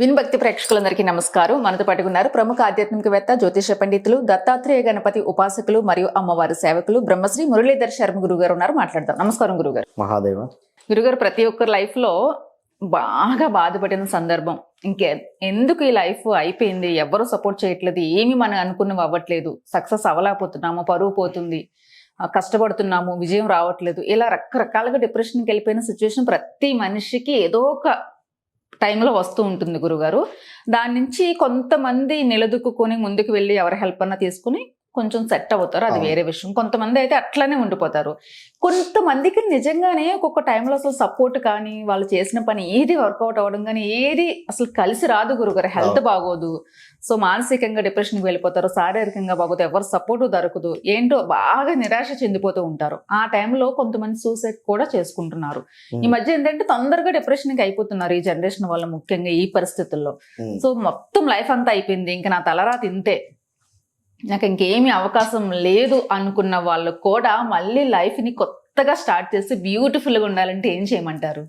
విన్భక్తి ప్రేక్షకులందరికీ నమస్కారం. మనతో పాటుకున్నారు ప్రముఖ ఆధ్యాత్మికవేత్త జ్యోతిష పండితులు దత్తాత్రేయ గణపతి ఉపాసకులు మరియు అమ్మవారి సేవకులు బ్రహ్మశ్రీ మురళీధర్ శర్మ గురువు గారు ఉన్నారు. మాట్లాడదాం. నమస్కారం గురుగారు. మహాదేవ. గురుగారు ప్రతి ఒక్కరి లైఫ్లో బాగా బాధపడిన సందర్భం. ఇంకే ఎందుకు ఈ లైఫ్ అయిపోయింది? ఎవరు సపోర్ట్ చేయట్లేదు? ఏమి మనం అనుకున్నవి అవ్వట్లేదు. సక్సెస్ అవ్వలేకపోతున్నాము పరువు పోతుంది కష్టపడుతున్నాము విజయం రావట్లేదు. ఇలా రకరకాలుగా డిప్రెషన్కి వెళ్ళిపోయిన సిచ్యువేషన్ ప్రతి మనిషికి ఏదో ఒక టైంలో వస్తూ ఉంటుంది గురుగారు. దాని నుంచి కొంతమంది నిలదొక్కుని ముందుకు వెళ్ళి ఎవరి హెల్ప్ అన్నా తీసుకుని కొంచెం సెట్ అవుతారు. అది. వేరే విషయం. కొంతమంది అయితే అట్లానే ఉండిపోతారు. కొంతమందికి నిజంగానే ఒక్కొక్క టైంలో అసలు సపోర్ట్ కానీ వాళ్ళు చేసిన పని ఏది వర్కౌట్ అవ్వడం కానీ ఏది అసలు కలిసి రాదు గురుగారు. హెల్త్. బాగోదు. సో మానసికంగా డిప్రెషన్కి వెళ్ళిపోతారు. శారీరకంగా బాగోదు. ఎవరు సపోర్ట్ దొరకదు. ఏంటో బాగా నిరాశ చెందిపోతూ ఉంటారు. ఆ టైంలో కొంతమంది సూసైడ్ కూడా చేసుకుంటున్నారు. ఈ మధ్య ఏంటంటే తొందరగా డిప్రెషన్కి అయిపోతున్నారు ఈ జనరేషన్ వల్ల ముఖ్యంగా ఈ పరిస్థితుల్లో. సో మొత్తం లైఫ్ అంతా అయిపోయింది. ఇంకా నా తలరా తింటే. నాకు ఇంకేమీ అవకాశం లేదు అనుకున్న వాళ్ళు కూడా మళ్ళీ లైఫ్ని కొత్తగా స్టార్ట్ చేసి బ్యూటిఫుల్గా ఉండాలంటే ఏం చేయమంటారు?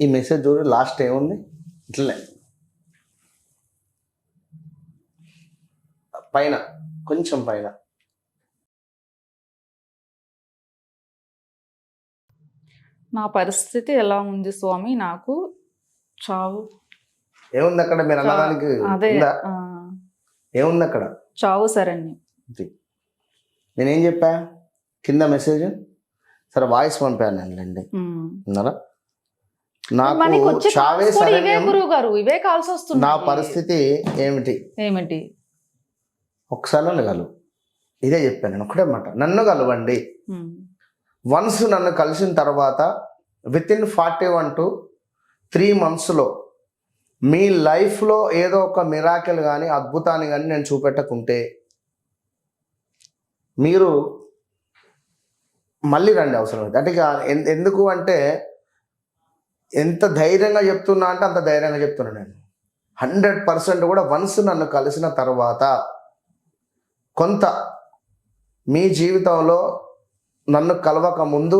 ఈ మెసేజ్ చూడు లాస్ట్ ఏముంది? ఇట్లనే. పైన కొంచెం పైన. నా పరిస్థితి ఎలా ఉంది స్వామి? నాకు చావు. ఏముంది అక్కడ? మీరు అన్నదానికి అదే ఏముంది అక్కడ? చావు శరణ్యం. నేనేం చెప్పా? కింద మెసేజ్. సరే వాయిస్ పంపాను ఉమ్. ఉన్నారా? నాకు చావే ఇవే శరణ్యం గురువు గారు ఇవే కాల్స్ నా పరిస్థితి ఏమిటి? ఏమిటి? ఒకసారి నన్ను కలువు. ఇదే చెప్పాను నేను ఒకటే మాట. నన్ను కలవండి. వన్స్ నన్ను కలిసిన తర్వాత within forty one to three మంత్స్లో మీ లైఫ్లో ఏదో ఒక మిరాకిల్ కానీ అద్భుతాన్ని కానీ నేను చూపెట్టకుంటే మీరు మళ్ళీ రండి అవసరం అయితే అంటే ఇక ఎన్- ఎందుకు అంటే ఎంత ధైర్యంగా చెప్తున్నా అంటే అంత ధైర్యంగా చెప్తున్నా నేను. హండ్రెడ్ పర్సెంట్ కూడా వన్స్ నన్ను కలిసిన తర్వాత కొంత మీ జీవితంలో నన్ను కలవక ముందు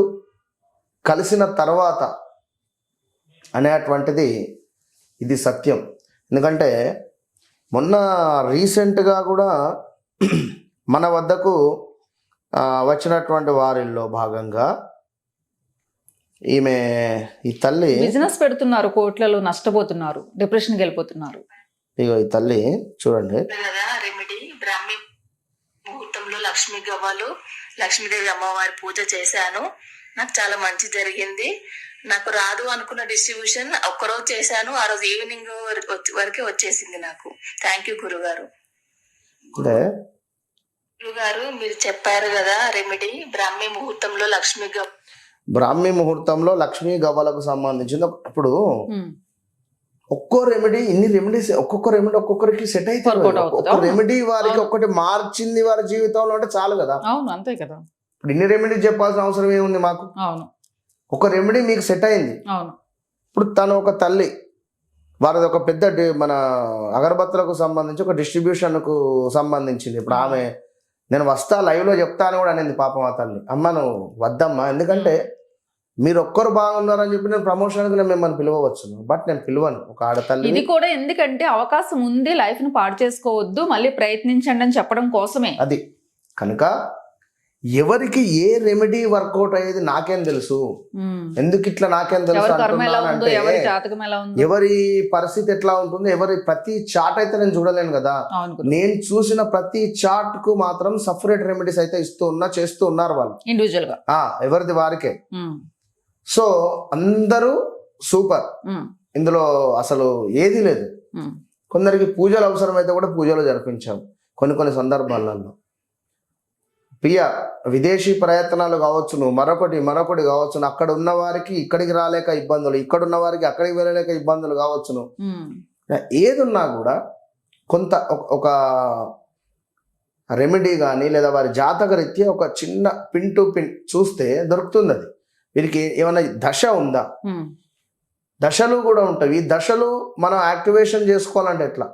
కలిసిన తర్వాత అనేటువంటిది ఇది సత్యం. ఎందుకంటే మొన్న రీసెంట్గా కూడా మన వద్దకు ఆ, వచ్చినటువంటి వారిల్లో భాగంగా ఈమె ఈ తల్లి బిజినెస్ పెడుతున్నారు కోట్లలో నష్టపోతున్నారు డిప్రెషన్కి వెళ్ళిపోతున్నారు. ఇగో ఈ తల్లి చూడండి. కదా రెమెడీ బ్రాహ్మి ముహూర్తంలో లక్ష్మీ గవ్వలు లక్ష్మీదేవి అమ్మవారి పూజ చేశాను. నాకు చాలా మంచి జరిగింది. నాకు రాదు అనుకున్న డిస్ట్రిబ్యూషన్ ఒక్కరోజు చేశాను ఆ రోజు ఈవినింగ్ వరకే వచ్చేసింది నాకు. థ్యాంక్ యూ గురుగారు. గురుగారు మీరు చెప్పారు కదా రెమెడీ బ్రాహ్మీ ముహూర్తంలో లక్ష్మీ గవ్ బ్రాహ్మీ ముహూర్తంలో లక్ష్మీ గవ్వలకు సంబంధించింది. ఒక- ఇప్పుడు ఉమ్. ఒక్కో రెమెడీ ఇన్ని రెమెడీస్ ఒక్కొక్క రెమెడీ ఒక్కొక్కరికి సెట్ అయితే? ఒక్క రెమెడీ వారికి. ఒక్కటి మార్చింది వారి జీవితంలో అంటే చాలు కదా. అవును అంతే కదా. ఇప్పుడు ఇన్ని రెమెడీ చెప్పాల్సిన అవసరం ఏముంది మాకు? అవును. ఒక రెమెడీ మీకు సెట్ అయింది. ఇప్పుడు తను ఒక తల్లి వారిది ఒక పెద్ద మన అగరబత్తులకు సంబంధించి ఒక డిస్ట్రిబ్యూషన్కు సంబంధించింది. ఇప్పుడు ఆమె నేను వస్తా లైవ్లో చెప్తాను కూడా అనేది పాపం ఆ తల్లి. అమ్మ నువ్వు వద్దమ్మా ఎందుకంటే మీరు ఒక్కరు బాగున్నారని చెప్పి నేను ప్రమోషన్కి నేను మిమ్మల్ని పిలవవచ్చు బట్ నేను పిలవను ఒక ఆడతల్లి. ఇది కూడా ఎందుకంటే అవకాశం ఉంది లైఫ్ను పాడు చేసుకోవద్దు మళ్ళీ ప్రయత్నించండి అని చెప్పడం కోసమే. అది. కనుక ఎవరికి ఏ రెమెడీ వర్కౌట్ అయ్యేది నాకేం తెలుసు. ఎందుకు ఇట్లా నాకేం తెలుసు ఎవరి అంటున్నానంటే పరిస్థితి ఎట్లా ఉంటుందో ఎవరి ప్రతి చాట్ అయితే నేను చూడలేను కదా. నేను చూసిన ప్రతి చార్ట్కు మాత్రం సపరేట్ రెమెడీస్ అయితే ఇస్తూ ఉన్నా చేస్తూ ఉన్నారు వాళ్ళు. ఇండివిజువల్గా. ఎవరిది వారికే. సో అందరూ సూపర్. ఇందులో అసలు ఏది లేదు. కొందరికి పూజలు అవసరమైతే కూడా పూజలు జరిపించాం. కొన్ని కొన్ని సందర్భాలలో. ప్రియ విదేశీ ప్రయత్నాలు కావచ్చును మరొకటి మరొకటి కావచ్చును అక్కడ ఉన్న వారికి ఇక్కడికి రాలేక ఇబ్బందులు ఇక్కడ ఉన్న వారికి అక్కడికి వెళ్ళలేక ఇబ్బందులు కావచ్చును ఉమ్. ఏది ఉన్నా కూడా కొంత ఒక- రెమెడీ కానీ లేదా వారి జాతక రీత్యా ఒక చిన్న పిన్ టు పిన్ చూస్తే దొరుకుతుంది అది వీరికి ఏమైనా దశ ఉందా. దశలు కూడా ఉంటాయి ఈ దశలు మనం యాక్టివేషన్ చేసుకోవాలంటే ఎట్లా.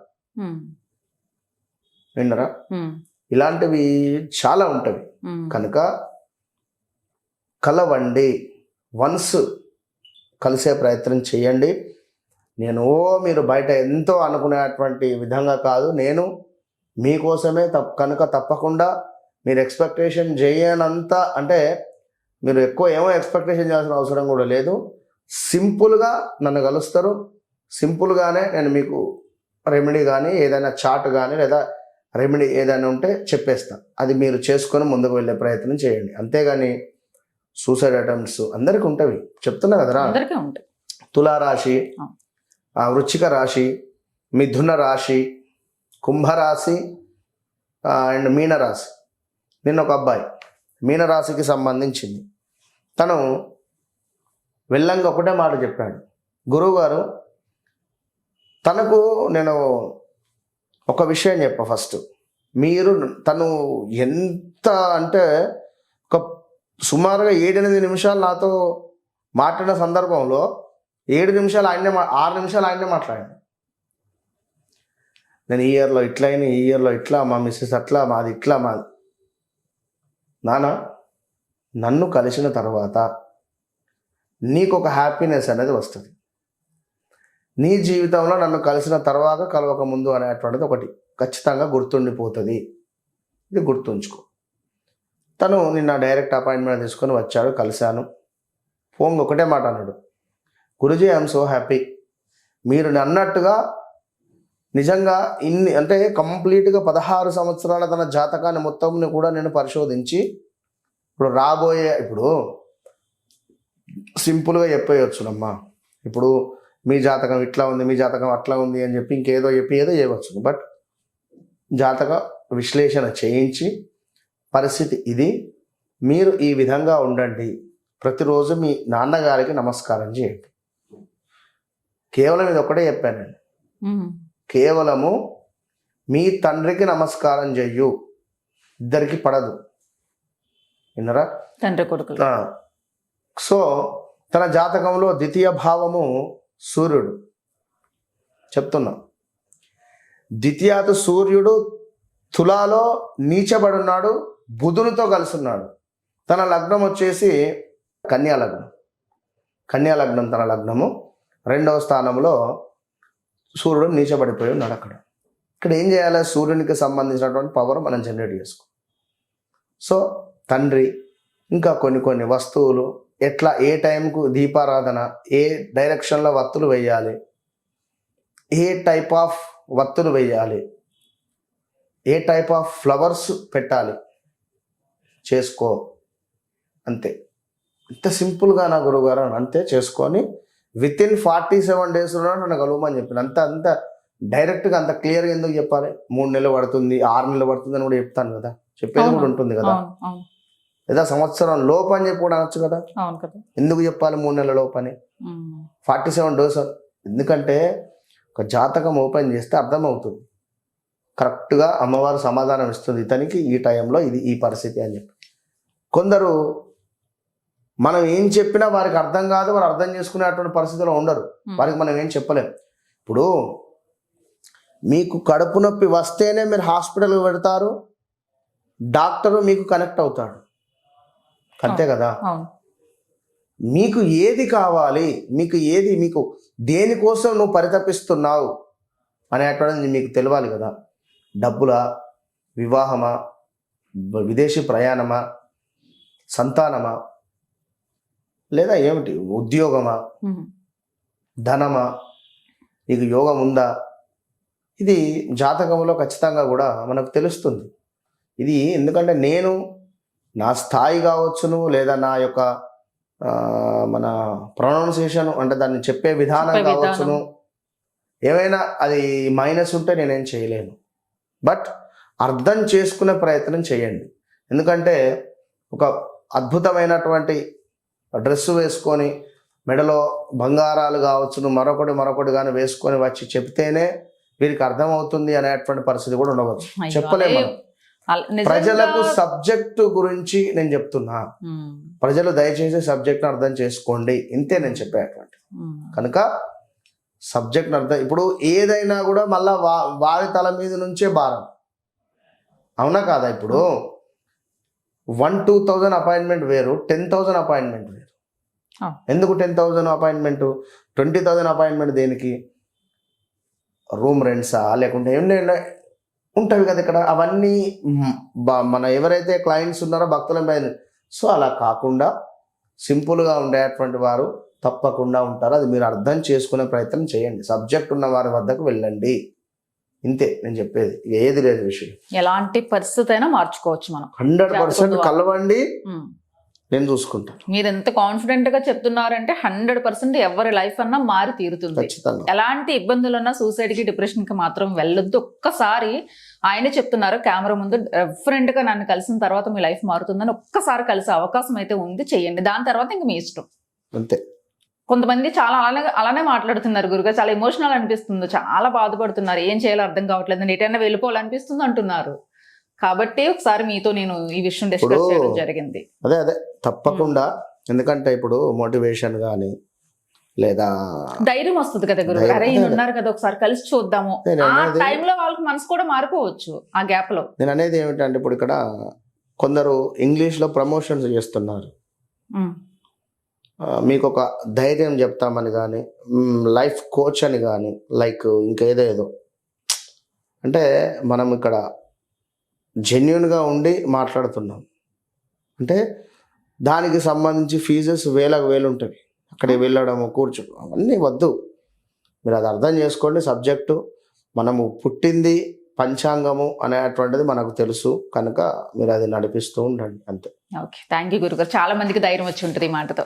విన్నరా. ఇలాంటివి చాలా ఉంటాయి ఉమ్. కనుక కలవండి. వన్స్ కలిసే ప్రయత్నం చేయండి. నేను ఓ మీరు బయట ఎంతో అనుకునేటువంటి విధంగా కాదు. నేను మీకోసమే తప్ కనుక తప్పకుండా మీరు ఎక్స్పెక్టేషన్ చేయనంత అంటే మీరు ఎక్కువ ఏమో ఎక్స్పెక్టేషన్ చేయాల్సిన అవసరం కూడా లేదు. సింపుల్గా నన్ను కలుస్తారు. సింపుల్గానే నేను మీకు రెమెడీ కానీ ఏదైనా చాట్ కానీ లేదా రెమెడీ ఏదైనా ఉంటే చెప్పేస్తాను అది మీరు చేసుకొని ముందుకు వెళ్ళే ప్రయత్నం చేయండి. అంతేగాని సూసైడ్ అటెంప్ట్స్ అందరికీ ఉంటవి. చెప్తున్నా కదరా? తులారాశి వృశ్చిక రాశి మిథున రాశి కుంభరాశి అండ్ మీనరాశి. నిన్న ఒక అబ్బాయి మీనరాశికి సంబంధించింది. తను వెళ్ళంగా ఒకటే మాట చెప్పాడు. గురువుగారు తనకు నేను ఒక విషయం చెప్ప ఫస్ట్. మీరు తను ఎంత అంటే ఒక సుమారుగా ఏడెనిమిది నిమిషాలు నాతో మాట్లాడిన సందర్భంలో ఏడు నిమిషాలు ఆయనే మా ఆరు నిమిషాలు ఆయనే మాట్లాడాను నేను ఈ ఇయర్లో ఇట్లా అయినా ఈ ఇయర్లో ఇట్లా మా మిస్సెస్ అట్లా మాది ఇట్లా మాది నాన్న నన్ను కలిసిన తర్వాత నీకు ఒక హ్యాపీనెస్ అనేది వస్తుంది. నీ జీవితంలో నన్ను కలిసిన తర్వాత కలవక ముందు అనేటువంటిది ఒకటి ఖచ్చితంగా గుర్తుండిపోతుంది. ఇది గుర్తుంచుకో. తను నిన్న డైరెక్ట్ అపాయింట్మెంట్ తీసుకొని వచ్చాడు కలిశాను. ఫోన్ ఒకటే మాట అన్నాడు. Guruji I'm so happy. మీరు అన్నట్టుగా నిజంగా ఇన్ని అంటే కంప్లీట్గా పదహారు సంవత్సరాల తన జాతకాన్ని మొత్తంని కూడా నేను పరిశోధించి ఇప్పుడు రాబోయే ఇప్పుడు సింపుల్గా చెప్పేయచ్చునమ్మా. ఇప్పుడు మీ జాతకం ఇట్లా ఉంది మీ జాతకం అట్లా ఉంది అని చెప్పి ఇంకేదో చెప్పి ఏదో చేయవచ్చు. బట్ జాతక విశ్లేషణ చేయించి పరిస్థితి ఇది. మీరు ఈ విధంగా ఉండండి. ప్రతిరోజు మీ నాన్నగారికి నమస్కారం చేయండి. కేవలం ఇది ఒకటే చెప్పానండి. కేవలము మీ తండ్రికి నమస్కారం చెయ్యు. ఇద్దరికి పడదు. విన్నరా? తండ్రి కొడుకులు. ఆ. సో తన జాతకంలో ద్వితీయ భావము సూర్యుడు. చెప్తున్నా. ద్వితీయాత సూర్యుడు తులాలో నీచబడున్నాడు బుధునితో కలిసి ఉన్నాడు తన లగ్నం వచ్చేసి కన్యా లగ్నం. కన్యా లగ్నం తన లగ్నము. రెండవ స్థానంలో సూర్యుడు నీచబడిపోయి ఉన్నాడు అక్కడ. ఇక్కడ ఏం చేయాలి? సూర్యునికి సంబంధించినటువంటి పవర్ మనం జనరేట్ చేసుకో సో తండ్రి ఇంకా కొన్ని కొన్ని వస్తువులు ఎట్లా ఏ టైంకు దీపారాధన ఏ డైరెక్షన్లో వత్తులు వేయాలి ఏ టైప్ ఆఫ్ వత్తులు వేయాలి ఏ టైప్ ఆఫ్ ఫ్లవర్స్ పెట్టాలి చేసుకో అంతే. ఇంత సింపుల్గా నా గురువుగారు అంతే చేసుకొని విత్ ఇన్ ఫార్టీ సెవెన్ డేస్లో నన్ను కలవమని చెప్పిన అంత అంత డైరెక్ట్గా అంత క్లియర్గా ఎందుకు చెప్పాలి? మూడు నెలలు పడుతుంది ఆరు నెలలు పడుతుంది అని కూడా చెప్తాను కదా. చెప్పేది కూడా ఉంటుంది కదా. లేదా సంవత్సరం లోపు అని చెప్పి కూడా అనొచ్చు కదా. ఎందుకు చెప్పాలి మూడు నెలల లోపు అని. Forty seven dose. ఎందుకంటే ఒక జాతకం ఓపెన్ చేస్తే అర్థమవుతుంది. కరెక్ట్గా అమ్మవారు సమాధానం ఇస్తుంది ఇతనికి ఈ టైంలో ఇది ఈ పరిస్థితి అని చెప్పి. కొందరు మనం ఏం చెప్పినా వారికి అర్థం కాదు వారు అర్థం చేసుకునేటువంటి పరిస్థితిలో ఉండరు. వారికి మనం ఏం చెప్పలేం. ఇప్పుడు మీకు కడుపు నొప్పి వస్తేనే మీరు హాస్పిటల్కి పెడతారు డాక్టరు మీకు కనెక్ట్ అవుతాడు. అంతే కదా? మీకు ఏది కావాలి? మీకు ఏది మీకు దేనికోసం నువ్వు పరితపిస్తున్నావు? అనేటువంటిది మీకు తెలియాలి కదా? డబ్బులా? వివాహమా? విదేశీ ప్రయాణమా? సంతానమా? లేదా ఏమిటి? ఉద్యోగమా. ధనమా? నీకు యోగం ఉందా? ఇది జాతకంలో ఖచ్చితంగా కూడా మనకు తెలుస్తుంది. ఇది ఎందుకంటే నేను నా స్థాయి కావచ్చును లేదా నా యొక్క మన ప్రొనౌన్సియేషన్ అంటే దాన్ని చెప్పే విధానం. కావచ్చును. ఏమైనా అది మైనస్ ఉంటే నేనేం చేయలేను. బట్ అర్థం చేసుకునే ప్రయత్నం చేయండి. ఎందుకంటే ఒక అద్భుతమైనటువంటి డ్రెస్ వేసుకొని మెడలో బంగారాలు కావచ్చును మరొకటి మరొకటి కానీ వేసుకొని వచ్చి చెప్తేనే వీరికి అర్థమవుతుంది అనేటువంటి పరిస్థితి కూడా ఉండవచ్చు. చెప్పలేము ప్రజలకు సబ్జెక్టు గురించి నేను చెప్తున్నా. ప్రజలు దయచేసి సబ్జెక్ట్ను అర్థం చేసుకోండి. ఇంతే నేను చెప్పేటువంటి. కనుక సబ్జెక్ట్ని అర్థం ఇప్పుడు ఏదైనా కూడా మళ్ళా వా వారి తల మీద నుంచే భారం. అవునా కాదా ఇప్పుడు? వన్ టూ థౌజండ్ అపాయింట్మెంట్ వేరు టెన్ థౌజండ్ అపాయింట్మెంట్ వేరు. ఎందుకు ten thousand appointment? Twenty thousand appointment దేనికి? రూమ్ రెంట్సా? లేకుంటే ఏమైనా ఉంటాయి కదా ఇక్కడ. అవన్నీ మన ఎవరైతే క్లయింట్స్ ఉన్నారో భక్తుల మీద. సో అలా కాకుండా సింపుల్గా ఉండేటువంటి వారు తప్పకుండా ఉంటారు. అది మీరు అర్థం చేసుకునే ప్రయత్నం చేయండి. సబ్జెక్ట్ ఉన్న వారి వద్దకు వెళ్ళండి. ఇంతే నేను చెప్పేది. ఏది లేదు విషయం. ఎలాంటి పరిస్థితి అయినా మార్చుకోవచ్చు మనం. హండ్రెడ్ పర్సెంట్ కలవండి. నేను చూసుకుంటాను మీరు ఎంత కాన్ఫిడెంట్గా చెప్తున్నారంటే హండ్రెడ్ పర్సెంట్ ఎవరి లైఫ్ అన్నా మారి తీరుతుంది. ఎలాంటి ఇబ్బందులున్నా సూసైడ్కి డిప్రెషన్కి మాత్రం వెళ్ళొద్దు. ఒక్కసారి ఆయనే చెప్తున్నారు కెమెరా ముందు డిఫరెంట్గా నన్ను కలిసిన తర్వాత మీ లైఫ్ మారుతుందని ఒక్కసారి కలిసే అవకాశం అయితే ఉంది చేయండి. దాని తర్వాత ఇంక మీ ఇష్టం. అంతే. కొంతమంది చాలా అలానే అలానే మాట్లాడుతున్నారు గురుగా చాలా ఎమోషనల్ అనిపిస్తుంది. చాలా బాధపడుతున్నారు. ఏం చేయాలో అర్థం కావట్లేదు. ఎటైనా వెళ్ళిపోవాలనిపిస్తుంది అంటున్నారు. కాబట్టి ఒకసారి మీతో నేను ఈ విషయం డిస్కస్ చేయడం జరిగింది. అదే అదే. తప్పకుండా. ఎందుకంటే ఇప్పుడు మోటివేషన్ కానీ లేదా ధైర్యం వస్తుంది కదా గురువు ధైర్యం, అరే ఈయన. ఉన్నారు కదా ఒకసారి కలిసి చూద్దాము. ఆ టైంలో వాళ్ళకి మనసు కూడా మారిపోవచ్చు ఆ గ్యాప్లో నేను అనేది ఏమిటంటే ఇప్పుడు ఇక్కడ కొందరు ఇంగ్లీష్లో ప్రమోషన్స్ చేస్తున్నారు. మీకు ఒక ధైర్యం చెప్తామని కానీ లైఫ్ కోచ్ అని కానీ లైక్ ఇంకేదేదో అంటే మనం ఇక్కడ జెన్యున్గా ఉండి మాట్లాడుతున్నాం. అంటే దానికి సంబంధించి ఫీజెస్ వేలకు వేలు ఉంటుంది అక్కడికి వెళ్ళడము కూర్చోడం అవన్నీ వద్దు. మీరు అది అర్థం చేసుకోండి సబ్జెక్టు మనము పుట్టింది పంచాంగము అనేటువంటిది మనకు తెలుసు. కనుక మీరు అది నడిపిస్తూ ఉండండి అంతే. ఓకే థ్యాంక్ యూ గురుగారు. చాలా మందికి ధైర్యం వచ్చి ఉంటుంది ఈ మాటతో.